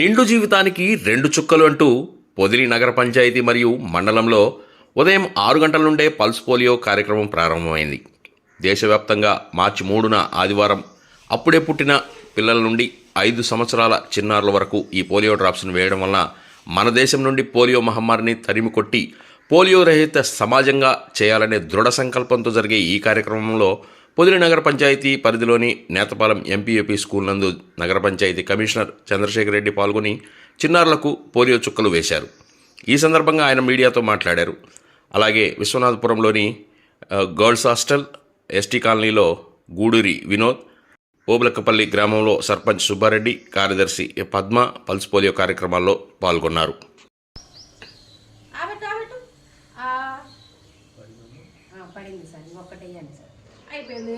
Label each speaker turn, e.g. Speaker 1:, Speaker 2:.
Speaker 1: నిండు జీవితానికి రెండు చుక్కలు అంటూ పొదిలి నగర పంచాయతీ మరియు మండలంలో ఉదయం ఆరు గంటల నుండే పల్స్ పోలియో కార్యక్రమం ప్రారంభమైంది. దేశవ్యాప్తంగా మార్చి మూడున ఆదివారం అప్పుడే పుట్టిన పిల్లల నుండి ఐదు సంవత్సరాల చిన్నారుల వరకు ఈ పోలియో డ్రాప్స్ను వేయడం వలన మన దేశం నుండి పోలియో మహమ్మారిని తరిమి కొట్టి పోలియో రహిత సమాజంగా చేయాలనే దృఢ సంకల్పంతో జరిగే ఈ కార్యక్రమంలో పొదిలి నగర పంచాయతీ పరిధిలోని నేతపాలెం ఎంపీఏపీ స్కూల్ నందు నగర పంచాయతీ కమిషనర్ చంద్రశేఖర్ రెడ్డి పాల్గొని చిన్నారులకు పోలియో చుక్కలు వేశారు. ఈ సందర్భంగా ఆయన మీడియాతో మాట్లాడారు. అలాగే విశ్వనాథపురంలోని గర్ల్స్ హాస్టల్ ఎస్టీ కాలనీలో గూడూరి వినోద్ ఓబులక్కపల్లి గ్రామంలో సర్పంచ్ సుబ్బారెడ్డి కార్యదర్శి పద్మ పల్స్ పోలియో కార్యక్రమాల్లో పాల్గొన్నారు.
Speaker 2: పడింది సార్ సార్. అయిపోయింది